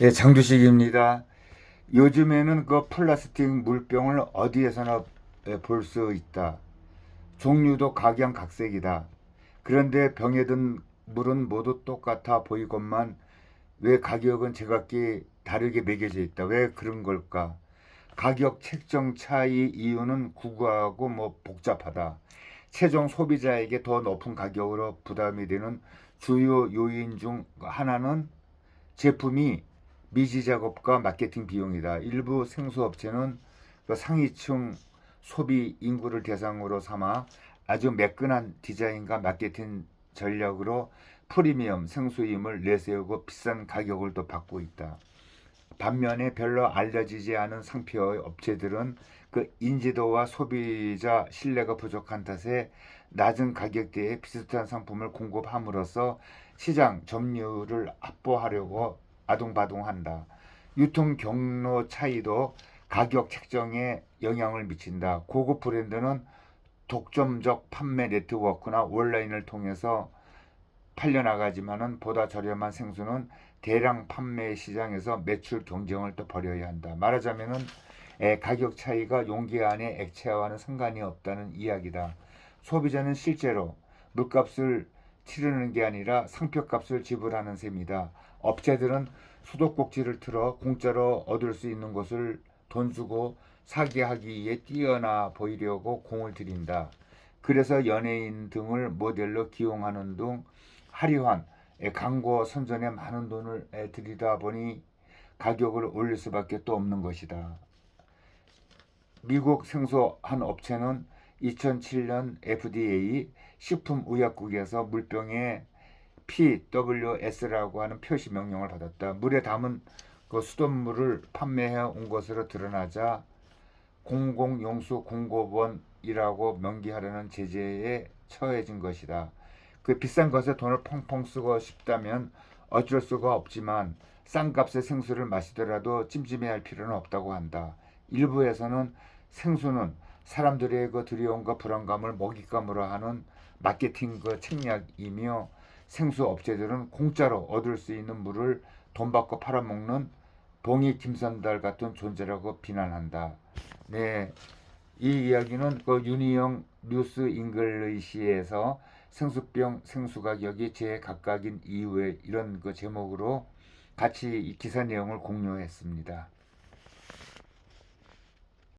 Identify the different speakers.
Speaker 1: 예, 장두식입니다. 요즘에는 그 플라스틱 물병을 어디에서나 볼 수 있다. 종류도 각양각색이다. 그런데 병에 든 물은 모두 똑같아 보이건만 왜 가격은 제각기 다르게 매겨져 있다. 왜 그런 걸까? 가격 책정 차이 이유는 구구하고 뭐 복잡하다. 최종 소비자에게 더 높은 가격으로 부담이 되는 주요 요인 중 하나는 제품이 미지 작업과 마케팅 비용이다. 일부 생수업체는 그 상위층 소비 인구를 대상으로 삼아 아주 매끈한 디자인과 마케팅 전략으로 프리미엄 생수임을 내세우고 비싼 가격을 또 받고 있다. 반면에 별로 알려지지 않은 상표의 업체들은 그 인지도와 소비자 신뢰가 부족한 탓에 낮은 가격대에 비슷한 상품을 공급함으로써 시장 점유율을 확보하려고 아둥바둥한다. 유통 경로 차이도 가격 책정에 영향을 미친다. 고급 브랜드는 독점적 판매 네트워크나 온라인을 통해서 팔려나가지만은 보다 저렴한 생수는 대량 판매 시장에서 매출 경쟁을 또 벌여야 한다. 말하자면은 에, 가격 차이가 용기 안의 액체와는 상관이 없다는 이야기다. 소비자는 실제로 물값을 치르는 게 아니라 상표값을 지불하는 셈이다. 업체들은 수도꼭지를 틀어 공짜로 얻을 수 있는 것을 돈 주고 사기 하기 위해 뛰어나 보이려고 공을 들인다. 그래서 연예인 등을 모델로 기용하는 등 화려한 광고 선전에 많은 돈을 들이다 보니 가격을 올릴 수밖에 또 없는 것이다. 미국 생수 한 업체는 2007년 FDA 식품의약국에서 물병에 PWS라고 하는 표시 명령을 받았다. 물에 담은 그 수돗물을 판매해 온 것으로 드러나자 공공용수 공급원이라고 명기하려는 제재에 처해진 것이다. 그 비싼 것에 돈을 펑펑 쓰고 싶다면 어쩔 수가 없지만 싼 값의 생수를 마시더라도 찜찜해 할 필요는 없다고 한다. 일부에서는 생수는 사람들의 그 두려움과 불안감을 먹잇감으로 하는 마케팅 그 책략이며 생수 업체들은 공짜로 얻을 수 있는 물을 돈 받고 팔아먹는 봉이 김선달 같은 존재라고 비난한다. 네, 이 이야기는 그 윤희영 뉴스 잉글리시에서 생수병 생수 가격이 제 각각인 이유에 이런 그 제목으로 같이 이 기사 내용을 공유했습니다.